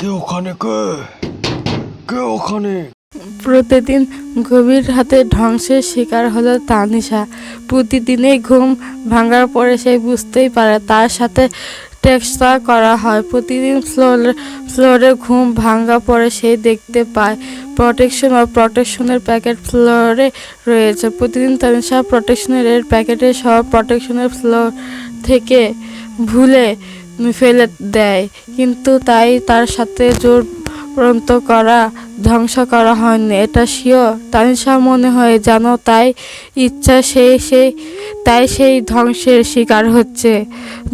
কে ওখানে কে? কে ওখানে? প্রতিদিন গভীর রাতে ধ্বংসের শিকার হলো তানিশা। প্রতিদিনই ঘুম ভাঙার পরে সে বুঝতেই পারে তার সাথে টেক্সটা করা হয়। প্রতিদিন ফ্লোরে ফ্লোরে ঘুম ভাঙা পরে সে দেখতে পায় প্রোটেকশন ও প্রোটেকশনের প্যাকেট ফ্লোরে রয়েছে। প্রতিদিন তানিশা প্রোটেকশনের প্যাকেটে সব প্রোটেকশনের ফ্লোর থেকে ভুলে ফেলে দেয়। কিন্তু তাই তার সাথে জোর পর্যন্ত করা, ধ্বংস করা হয়নি। এটা শিও তানিশা মনে হয় জানো তাই ইচ্ছা সেই সেই, তাই সেই ধ্বংসের শিকার হচ্ছে।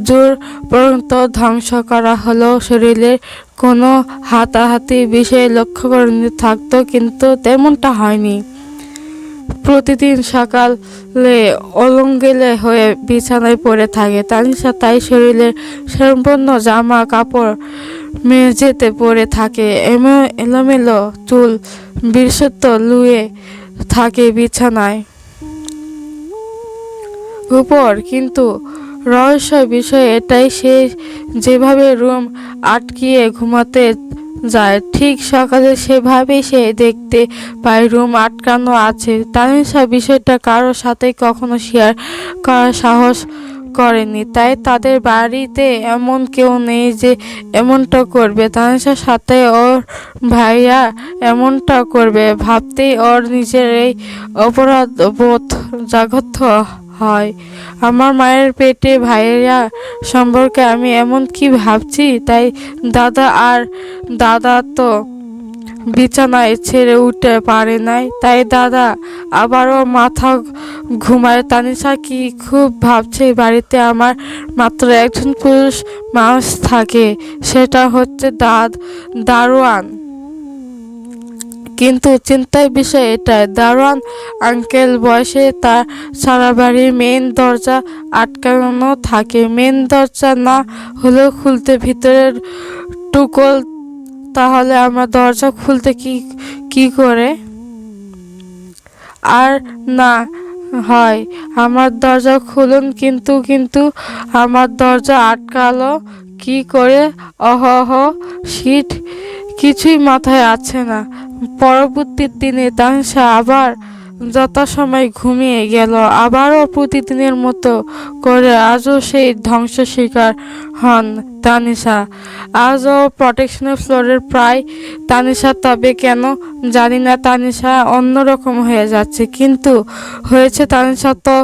জোর পর্যন্ত ধ্বংস করা হলো শরীরের কোনো হাতাহাতি বিষয়ে লক্ষ্য করে থাকতো, কিন্তু তেমনটা হয়নি। প্রতিদিন সকালে অলঙ্গেলে হয়ে বিছানায় পড়ে থাকে। তানিশা তাই শরীরের সম্পূর্ণ জামা কাপড় মেঝেতে পড়ে থাকে। এমো, এলোমেলো চুল বিশুদ্ধ লুয়ে থাকে বিছানায়। উপর কিন্তু রহস্য বিষয় এটাই, সে যেভাবে রুম আটকিয়ে ঘুমাতে যায়। ঠিক সকালে সেভাবেই সে দেখতে পায় রুম আটকানো আছে। তানিশা বিষয়টা কারোর সাথে কখনো শেয়ার করার সাহস করেনি তাই তাদের বাড়িতে এমন কেউ নেই যে এমনটা করবে। তানিশার সাথে ওর ভাইয়া এমনটা করবে। ভাবতেই ওর নিজের এই অপরাধ বোধ জাগ্রত হয়। আমার মায়ের পেটে ভাইয়েরা সম্পর্কে আমি এমন কি ভাবছি? তাই দাদা আর দাদা তো বিছানায় ছেড়ে উঠতে পারে নাই। তাই দাদা আবারও মাথা ঘুমায়। তানিশা কি খুব ভাবছে, বাড়িতে আমার মাত্র একজন পুরুষ মানুষ থাকে, সেটা হচ্ছে দাদ, দারোয়ান। কিন্তু চিন্তার বিষয় এটাই দারোয়ান আঙ্কেল বয়সে তার সারা বাড়ির মেন দরজা আটকানো থাকে। মেন দরজা না হলেও খুলতে ভিতরের টুকল, তাহলে আমার দরজা খুলতে কি কি করে? আর না, হয়। আমার দরজা খুলুন কিন্তু কিন্তু আমার দরজা আটকালো কি করে? অহ শীত কিছুই মাথায় আছে না। পরবর্তী দিনে তানসা আবার যথাসময় ঘুমিয়ে গেল। আবারও প্রতিদিনের মতো করে আজও সেই ধ্বংস শিকার হন তানিশা আজও প্রোটেকশনের ফ্লোরের প্রায় তানিশা তবে কেন জানি না তানিশা অন্যরকম হয়ে যাচ্ছে। কিন্তু হয়েছে তানিশা তো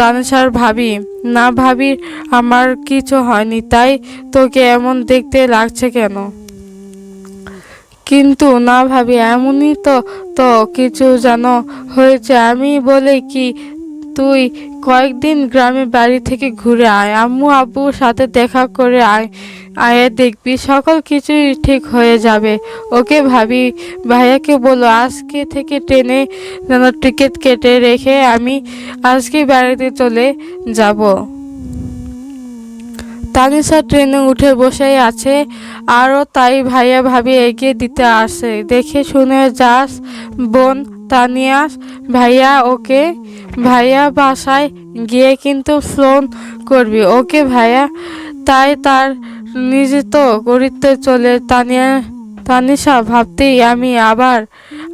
তানিশার ভাবি। না ভাবি আমার কিছু হয়নি, তাই তোকে এমন দেখতে লাগছে কেন? কিন্তু না ভাবি, এমনই তো তো কিছু যেন হয়েছে। আমি বলে কি, তুই কয়েকদিন গ্রামে বাড়ি থেকে ঘুরে আয়, আম্মু আব্বুর সাথে দেখা করে আয়, আয়ে দেখবি, সকল কিছুই ঠিক হয়ে যাবে। ওকে ভাবি, ভাইয়াকে বলো, আজকে থেকে ট্রেনে যেন টিকিট কেটে রেখে আমি আজকে বাড়িতে চলে যাব। তানিশা ট্রেনে উঠে বসেই আছে, আরও তাই ভাইয়া ভাবি এগিয়ে দিতে আসে। দেখে শুনে যাস বোন তানিয়াস, ভাইয়া ওকে, ভাইয়া বাসায় গিয়ে কিন্তু ফোন করবি। ওকে ভাইয়া, তাই তার নিজে তো গড়িতে চলে তানিয়া তানিশা ভাবতেই আমি আবার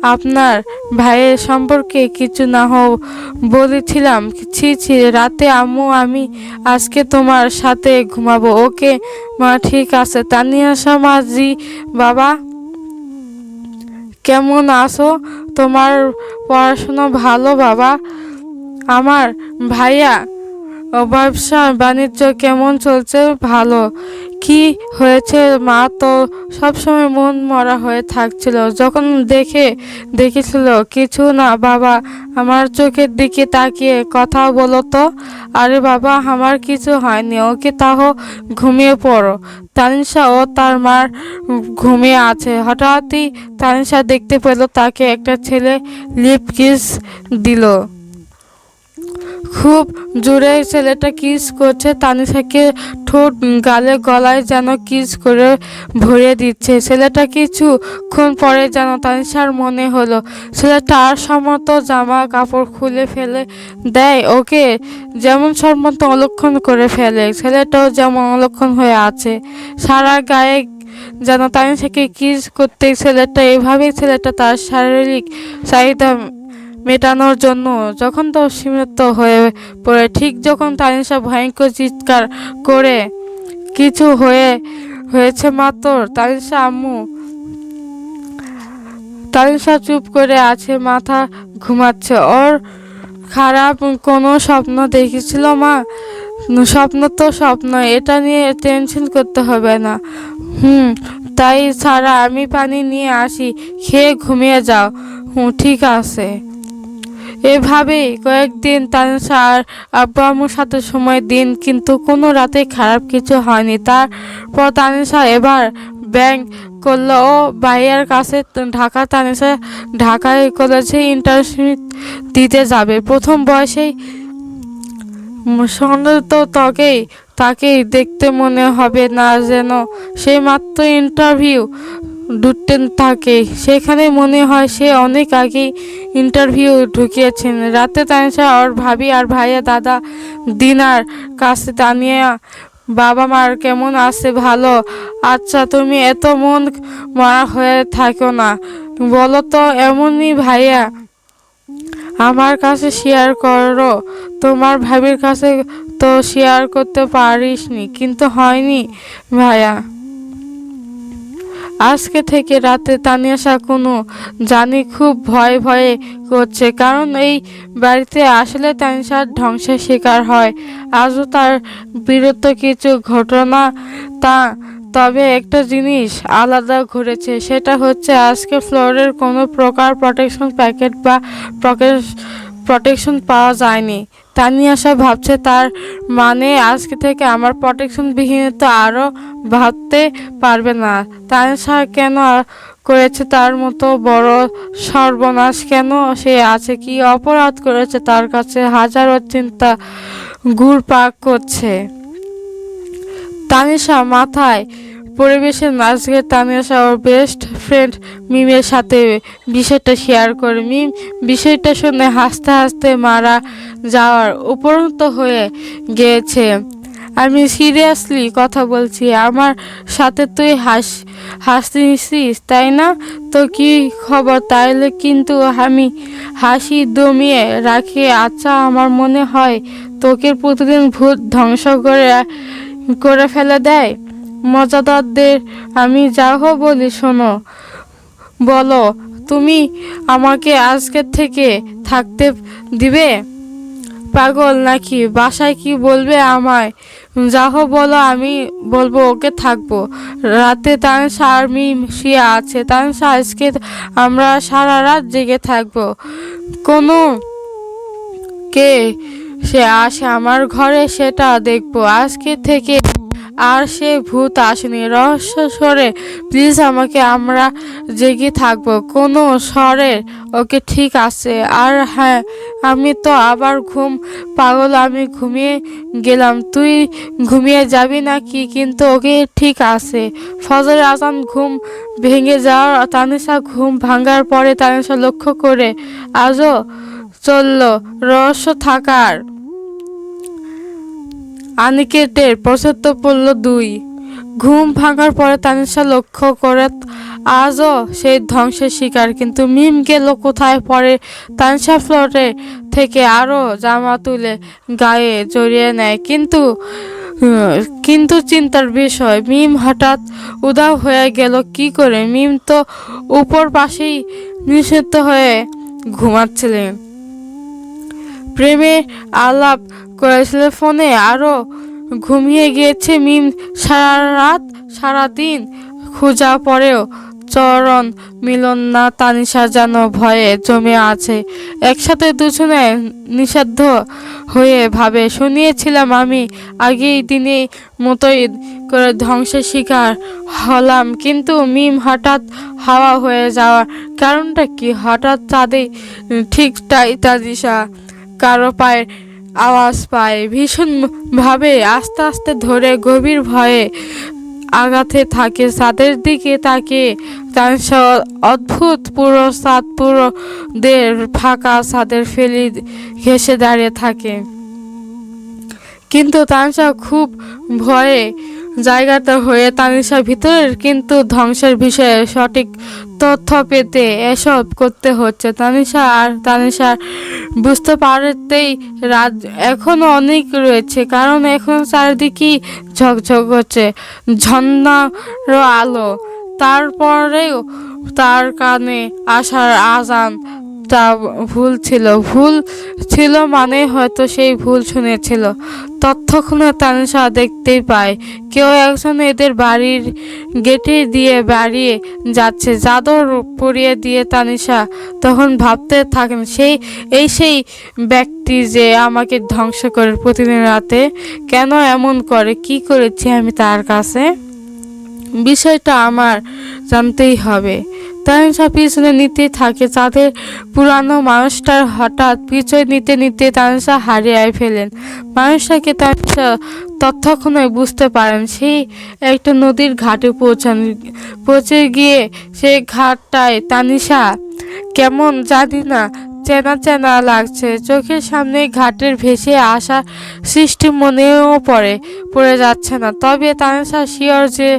আপনার ভাইয়ের সম্পর্কে কিছু না হোক বলেছিলাম, ছি ছি, রাতে আম্মু, আমি আজকে তোমার সাথে ঘুমাবো। ওকে, মা, ঠিক আছে। তানিয়াশা মাঝি বাবা? কেমন আছো? তোমার পড়াশোনা ভালো, বাবা। আমার ভাইয়া ব্যবসা বাণিজ্য কেমন চলছে? ভালো। কি হয়েছে? মা তো সবসময় মন মরা হয়ে থাকছিল। যখন দেখে, দেখেছিল, কিছু না বাবা, আমার চোখের দিকে তাকিয়ে কথা বলো তো। আরে বাবা, আমার কিছু হয়নি। ওকে তাহ ঘুমিয়ে পড়ো। তানিশা ও তার মার ঘুমিয়ে আছে। হঠাৎই তানিশা দেখতে পেল, তাকে একটা ছেলে লিপ কিস দিল। খুব জোরে ছেলেটা কিস করছে তানিশাকে ঠোঁট গালে গলায় যেন কিস করে ভরে দিচ্ছে। ছেলেটা কিছুক্ষণ পরে যেন তানিশার মনে হলো। ছেলেটা আর সমত জামা কাপড় খুলে ফেলে দেয়, ওকে যেমন সম্মত অলক্ষণ করে ফেলে। ছেলেটাও যেমন অলক্ষণ হয়ে আছে, সারা গায়ে যেন তানিশাকে কিস করতে ছেলেটা এভাবেই ছেলেটা তার শারীরিক চাহিদা মেটানোর জন্য। যখন তো সীমিত হয়ে পড়ে, ঠিক যখন তানিশা ভয়ঙ্কর চিৎকার করে কিছু হয়ে, হয়েছে মাত্র তানিশা আম্মু তানিশা চুপ করে আছে, মাথা ঘুমাচ্ছে। ওর খারাপ কোনো স্বপ্ন দেখেছিল মা? স্বপ্ন তো স্বপ্ন, এটা নিয়ে টেনশন করতে হবে না। হুম, তাই ছাড়া আমি পানি নিয়ে আসি, খেয়ে ঘুমিয়ে যাও। হুম, ঠিক আছে। এভাবেই কয়েকদিন তানিশা আর আম্মুর সাথে সময় দিন, কিন্তু কোনো রাতে খারাপ কিছু হয়নি। তারপর তানিশা এবার ব্যাংক করল ও ভাইয়ার কাছে ঢাকা তানিশা ঢাকায় কলেজে ইন্টার্নশিপ দিতে যাবে। প্রথম বয়সেই সন্দেহ তো তাকেই তাকেই দেখতে মনে হবে না যেন সে মাত্র ইন্টারভিউ ঢুকতেন থাকে। সেখানে মনে হয় সে অনেক আগে ইন্টারভিউ ঢুকিয়েছেন রাতে তানিশা ওর ভাবি আর ভাইয়া দাদা দিনার কাছে, তানিয়া বাবা মার কেমন আছে? ভালো? আচ্ছা তুমি এত মন মারা হয়ে থাকো না। বলো তো, এমনই ভাইয়া? আমার কাছে শেয়ার করো। তোমার ভাবির কাছে তো শেয়ার করতে পারিসনি, কিন্তু হয়নি ভাইয়া। আজকে থেকে রাতে তানিয়াশা কোনো জানি খুব ভয়ে ভয়ে করছে, কারণ এই বাড়িতে আসলে তানিশার ধ্বংসের শিকার হয়। আজও তার বিরত কিছু ঘটনা তা, তবে একটা জিনিস আলাদা ঘুরেছে সেটা হচ্ছে আজকে ফ্লোরের কোনো প্রকার প্রোটেকশন প্যাকেট বা প্রোটেকশন পাওয়া যায়নি। তানিয়াশা ভাবছে তার মানে আজকে থেকে আমার প্রোটেকশন বিহীনতা আরও ভাবতে পারবে না। তানিয়াশা কেন করেছে তার মতো বড় সর্বনাশ? কেন সে আছে? কি অপরাধ করেছে? তার কাছে হাজারো চিন্তা ঘুরপাক করছে তানিশা মাথায় পরিবেশের আজকে তানিশা ওর বেস্ট ফ্রেন্ড মিমের সাথে বিষয়টা শেয়ার করে। মিম বিষয়টা শুনে হাসতে হাসতে মারা যাওয়ার উপরন্ত হয়ে গিয়েছে আমি সিরিয়াসলি কথা বলছি, আমার সাথে তুই হাস হাসিস তাই না? তো কি খবর? তাইলে কিন্তু আমি হাসি দমিয়ে রাখি। আচ্ছা আমার মনে হয় তোকে প্রতিদিন ভূত ধ্বংস করে করে ফেলে দেয়। মজাদারদের আমি যাহো বলি, শোনো। বলো, তুমি আমাকে আজকের থেকে থাকতে দিবে? পাগল নাকি? বাসায় কি বলবে আমায়? যাহো বলো, আমি বলব ওকে থাকব। রাতে তার আর মিম শুয়ে আছে, তার আজকে আমরা সারা রাত জেগে থাকব। কোনো কে সে আসে আমার ঘরে সেটা দেখব। আজকে থেকে আর সে ভূত আসেনি। রহস্য স্বরে, প্লিজ আমাকে, আমরা জেগে থাকব। কোনো স্বরে ওকে ঠিক আছে। আর হ্যাঁ আমি তো আবার ঘুম, পাগল, আমি ঘুমিয়ে গেলাম। তুই ঘুমিয়ে যাবি নাকি? কিন্তু ওকে ঠিক আছে। ফজর আজান ঘুম ভেঙে যাওয়ার, তানিশা ঘুম ভাঙার পরে তানিশা লক্ষ্য করে, আজও চলল, রহস্য থাকার। আনিকেটের পঁচাত্তর পড়ল দুই। ঘুম ভাঙার পরে তানিশা লক্ষ্য করে, আজও সেই ধ্বংসের শিকার। কিন্তু মিম গেল কোথায় পরে তানিশা ফ্লোরে থেকে আরও জামা তুলে গায়ে জড়িয়ে নেয়। কিন্তু কিন্তু চিন্তার বিষয়, মিম হঠাৎ উদাও হয়ে গেল। কি করে? মিম তো উপর পাশেই নিষিদ্ধ হয়ে ঘুমাচ্ছিলেন। প্রেমে আলাপ করেছিল ফোনে আরও ঘুমিয়ে গিয়েছে মিম। সারা রাত সারা দিন খোঁজা পরেও চরণ মিলন না। তানিশা যেন ভয়ে জমে আছে। একসাথে দুজনে নিষিদ্ধ হয়ে ভাবে, শুনিয়েছিলাম আমি আগেই দিনে মতোই করে ধ্বংসের শিকার হলাম। কিন্তু মিম হঠাৎ হাওয়া হয়ে যাওয়ার কারণটা কি? হঠাৎ চাঁদে ঠিক তাই তানিশা কারও পায়ে আওয়াজ পায়। ভীষণ ভাবে আস্তে আস্তে ধরে গভীর ভয়ে আগাতে থাকে। ছাদের দিকে তাকে অদ্ভুত পুরো ছাদ পুরোদের ফাঁকা ছাদের ফেলি ঘেসে দাঁড়িয়ে থাকে। কিন্তু তানিশা খুব ভয়ে জায়গাটা হয়ে তানিশা ভিতরের কিন্তু ধ্বংসের বিষয়ে সঠিক তথ্য পেতে এসব করতে হচ্ছে। তানিশা আর তানিশার বুঝতে পারতেই রাত এখনও অনেক রয়েছে, কারণ এখন চারিদিকেই ঝকঝক হচ্ছে ঝর্ণার আলো। তারপরেও তার কানে আসার আজান তা ভুল ছিল। ভুল ছিল মানে হয়তো সেই ভুল শুনেছিল। ততক্ষণে তানিশা দেখতেই পায়, কেউ একজন এদের বাড়ির গেটে দিয়ে বাড়িয়ে যাচ্ছে। চাদর পরিয়ে দিয়ে তানিশা তখন ভাবতে থাকেন, সেই, এই সেই ব্যক্তি যে আমাকে ধ্বংস করে প্রতিদিন রাতে কেন এমন করে? কি করেছি আমি তার কাছে? বিষয়টা আমার জানতেই হবে। তানিশা পিছনে নিতে থাকে। তাদের পুরানো মানুষটার হঠাৎ পিছনে নিতে নিতে তানসা হারিয়ে ফেলেন। মানুষটাকে তানসা তৎক্ষণে বুঝতে পারেন সেই একটা নদীর ঘাটে পৌঁছান। পৌঁছে গিয়ে সেই ঘাটটায়, তানিসা কেমন জানি না চেনা চেনা লাগছে, চোখের সামনে ঘাটের ভেসে আসা সৃষ্টি মনেও পড়ে পড়ে যাচ্ছে না। তবে তানিশা শিওর যে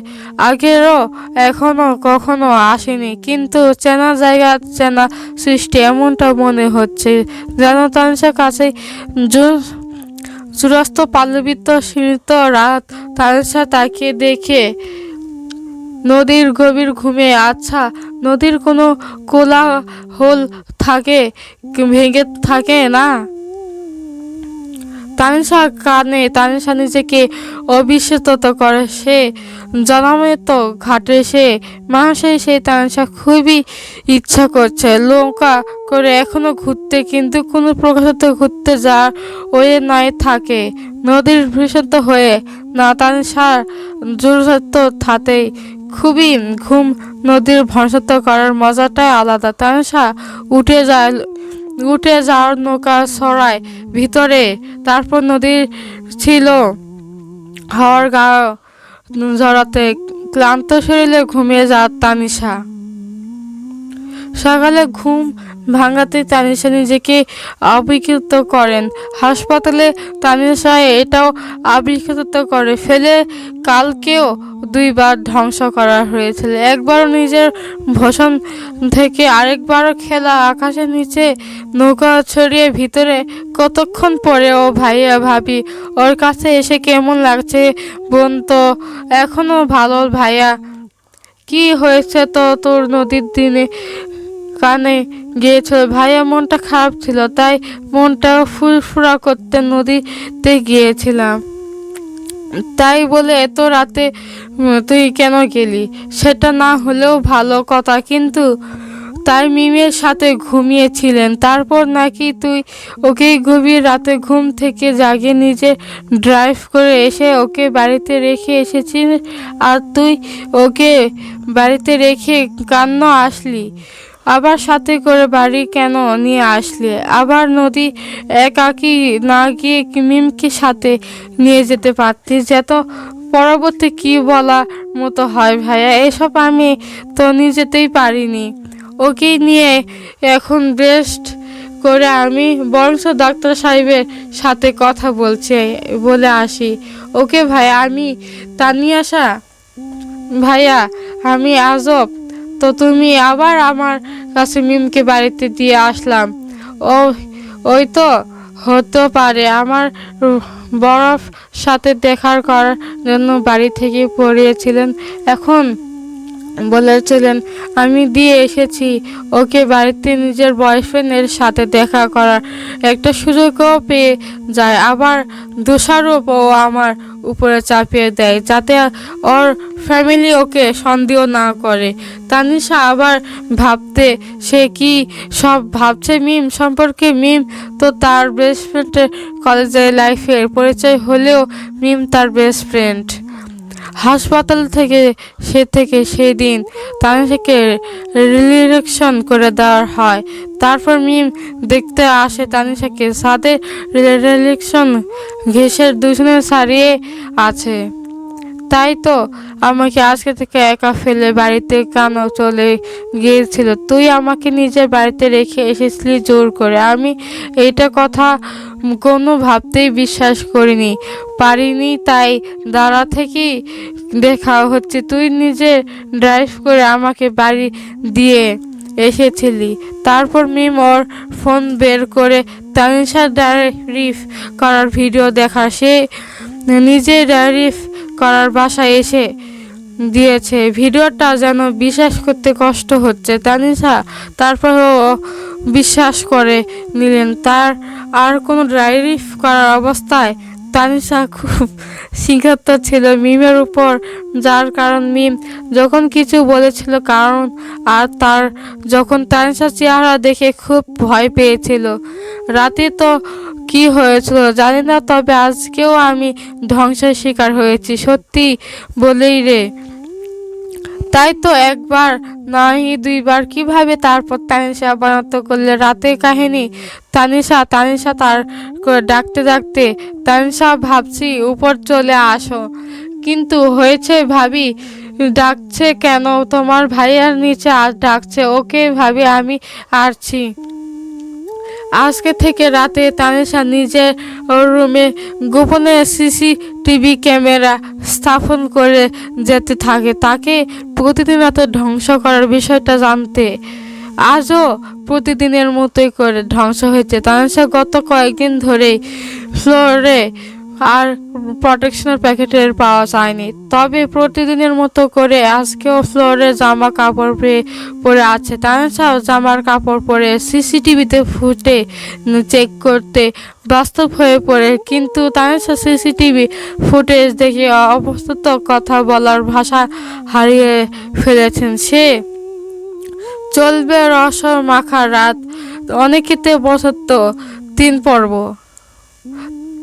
আগেরও এখনও কখনো আসেনি, কিন্তু চেনা জায়গা, চেনা সৃষ্টি এমনটা মনে হচ্ছে যেন তানিশার কাছে চূড়াস্ত পাল্লবিত সীমিত রাত তানিশা তাকে দেখে নদীর গভীর ঘুমে আচ্ছা নদীর কোনো কোলাহল থাকে, ভেঙে থাকে না। তানিশা কানে তানিশা নিজেকে অবিশ্বাসত করে। সে জন্মে তো ঘাটে, সে মানুষের সেই তানিশা খুবই ইচ্ছা করছে। নৌকা করে এখনও ঘুরতে, কিন্তু কোনো প্রকাশত ঘুরতে যাওয়ার ওয়ে নাই, থাকে। নদীর ভীষণ হয়ে না তানিশার জোরত থাতেই খুবই ঘুম, নদীর ভরসত্ব করার মজাটাই আলাদা। তানসা উঠে যায়, উঠে যাওয়ার নৌকা ছড়ায় ভিতরে, তারপর নদীর ছিল হাওয়ার গা জড়াতে ক্লান্ত শরীরে ঘুমিয়ে যাওয়ার তানিশা সকালে ঘুম ভাঙাতে তানিশা নিজেকে অবিকৃত করেন। হাসপাতালে তানিশা এটাও অবিকৃত করে ফেলে কালকেও দুইবার ধ্বংস করা হয়েছিল। একবার নিজের ভোষণ থেকে আরেকবারও খেলা আকাশের নিচে নৌকা ছড়িয়ে ভিতরে কতক্ষণ পরে ও ভাইয়া ভাবি, ওর কাছে এসে কেমন লাগছে বোন তো এখনও ভালো ভাইয়া? কি হয়েছে তো তোর নদীর দিনে কানে গিয়েছিল। ভাইয়া মনটা খারাপ ছিল, তাই মনটা ফুরফুরা করতে নদীতে গিয়েছিলাম। তাই বলে এত রাতে তুই কেন গেলি? সেটা না হলেও ভালো কথা, কিন্তু তাই মিমের সাথে ঘুমিয়েছিলেন। তারপর নাকি তুই ওকে গভীর রাতে ঘুম থেকে জাগে নিজে ড্রাইভ করে এসে ওকে বাড়িতে রেখে এসেছিস? আর তুই ওকে বাড়িতে রেখে কান্ন আসলি? আবার সাথে করে বাড়ি কেন নিয়ে আসলে? আবার নদী একাকি না গিয়ে মিমকে সাথে নিয়ে যেতে পারতিস যেত পরবর্তী কি বলার মতো হয় ভাইয়া? এসব আমি তো নিজেতেই পারিনি। ওকে নিয়ে এখন বেস্ট করে আমি বংশ ডাক্তার সাহেবের সাথে কথা বলছে, বলে আসি। ওকে ভাই, আমি তানিয়াশা? ভাইয়া, আমি আজব। তো তুমি আবার আমার কাছে মিমকে বাড়িতে দিয়ে আসলাম। ও ওই তো হতে পারে। আমার বরফ সাথে দেখার করার জন্য বাড়ি থেকে পড়িয়েছিলেন এখন? বলেছিলেন, আমি দিয়ে এসেছি, ওকে বাড়িতে নিজের বয়ফ্রেন্ডের সাথে দেখা করার একটা সুযোগও পেয়ে যায়। আবার দোষারোপও আমার উপরে চাপিয়ে দেয়, যাতে ওর ফ্যামিলি ওকে সন্দেহ না করে। তানিশা আবার ভাবতে, সে কি সব ভাবছে মিম? সম্পর্কে মিম তো তার বেস্ট ফ্রেন্ডের কলেজের লাইফের পরিচয় হলেও মিম তার বেস্ট ফ্রেন্ড হাসপাতাল থেকে সে থেকে সেই দিন তানিশাকে রিলিরেকশন করে দেওয়া হয়। তারপর মিম দেখতে আসে তানিশাকে সাথে রিলেকশন ঘেসের দুজনে সারিয়ে আছে। তাই তো আমাকে আজকে থেকে একা ফেলে বাড়িতে কেন চলে গিয়েছিল? তুই আমাকে নিজের বাড়িতে রেখে এসেছিলি জোর করে। আমি এটা কথা কোনো ভাবতেই বিশ্বাস করিনি। পারিনি, তাই দাঁড়া থেকেই দেখা হচ্ছে। তুই নিজে ড্রাইভ করে আমাকে বাড়ি দিয়ে এসেছিলি। তারপর মিম ওর ফোন বের করে তানিশার ডায়েরিফ করার ভিডিও দেখা। সে নিজে ডায়েরিফ করার বাসায় এসে দিয়েছে। ভিডিওটা যেন বিশ্বাস করতে কষ্ট হচ্ছে, তানিশা তারপরও বিশ্বাস করে নিলেন। তার আর কোনো ড্রাইভ করার অবস্থায় তানিশা খুব সিংহাত্ম ছিল মিমের উপর, যার কারণ মিম যখন কিছু বলেছিল কারণ আর তার যখন তানিশার চেহারা দেখে খুব ভয় পেয়েছিল। রাতে তো কি হয়েছিল জানি না, তবে আজকেও আমি ধ্বংসের শিকার হয়েছি, সত্যি বলেই রে। তাই তো একবার নয়, দুইবার কীভাবে তারপর তানিশা বানাত করলে? রাতের কাহিনী। তানিশা তানিশা তার ডাকতে ডাকতে, তানিশা, ভাবছি উপর চলে আসো। কিন্তু হয়েছে ভাবি, ডাকছে কেন? তোমার ভাইয়ার নিচে আজ ডাকছে, ওকে ভাবি আমি আসছি আজকে থেকে রাতে তানিশা নিজের রুমে গোপনে সিসি টিভি ক্যামেরা স্থাপন করে যেতে থাকে। তাকে প্রতিদিন এত ধ্বংস করার বিষয়টা জানতে আজও প্রতিদিনের মতোই করে ধ্বংস হয়েছে। তাহলে গত কয়েকদিন ধরেই ফ্লোরে আর প্রোটেকশনের প্যাকেটের পাওয়া যায়নি। তবে প্রতিদিনের মতো করে আজকেও ফ্লোরে জামা কাপড় পরে আছে। তানিশাও জামার কাপড় পরে সিসিটিভিতে ফুটে চেক করতে বাস্তব হয়ে পড়ে। কিন্তু তানিশা সিসিটিভি ফুটেজ দেখে অবস্থিত কথা বলার ভাষা হারিয়ে ফেলেছেন সে। চলবে রস মাখা রাত অনেকেতে বসত্ব তিন পর্ব।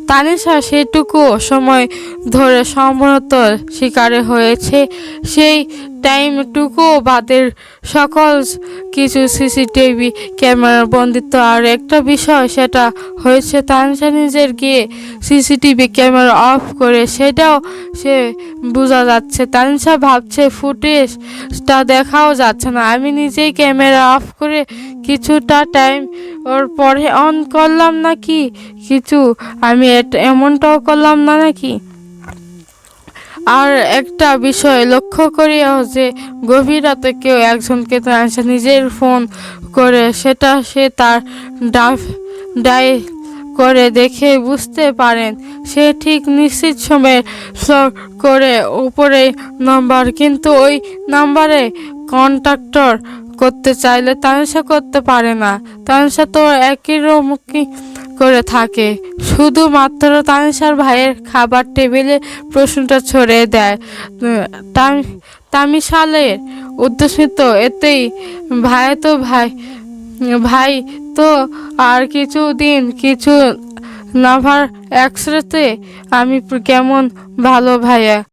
তানিশা সেটুকু সময় ধরে সম্ভবত শিকারে হয়েছে। সেই টাইমটুকু বাদের সকল কিছু সিসিটিভি ক্যামেরার বন্দিত্ব আর একটা বিষয় সেটা হয়েছে তানিশা নিজের গিয়ে সিসিটিভি ক্যামেরা অফ করে, সেটাও সে বোঝা যাচ্ছে। তানিশা ভাবছে, ফুটেজটা দেখাও যাচ্ছে না। আমি নিজেই ক্যামেরা অফ করে কিছুটা টাইম ওর পরে অন করলাম নাকি? কিছু, আমি এমনটাও করলাম না নাকি? আর একটা বিষয় লক্ষ্য করিও যে গভীর রাতে কেউ একজনকে তানিশা নিজের ফোন করে, সেটা সে তার ডাফ ডাই করে দেখে বুঝতে পারেন। সে ঠিক নিশ্চিত সময়ে করে উপরে নাম্বার, কিন্তু ওই নাম্বারে কন্ট্রাক্টর করতে চাইলে তানিশা করতে পারে না। তানিশা তো একই রকমই করে থাকে। শুধুমাত্র তানিশার ভাইয়ের খাবার টেবিলে প্রশ্নটা ছড়িয়ে দেয়। তামিশালের উদ্দেশ্য এতেই। ভাই তো ভাই ভাই তো আর কিছু দিন কিছু নাভার এক্সরেতে আমি কেমন ভালো ভাইয়া?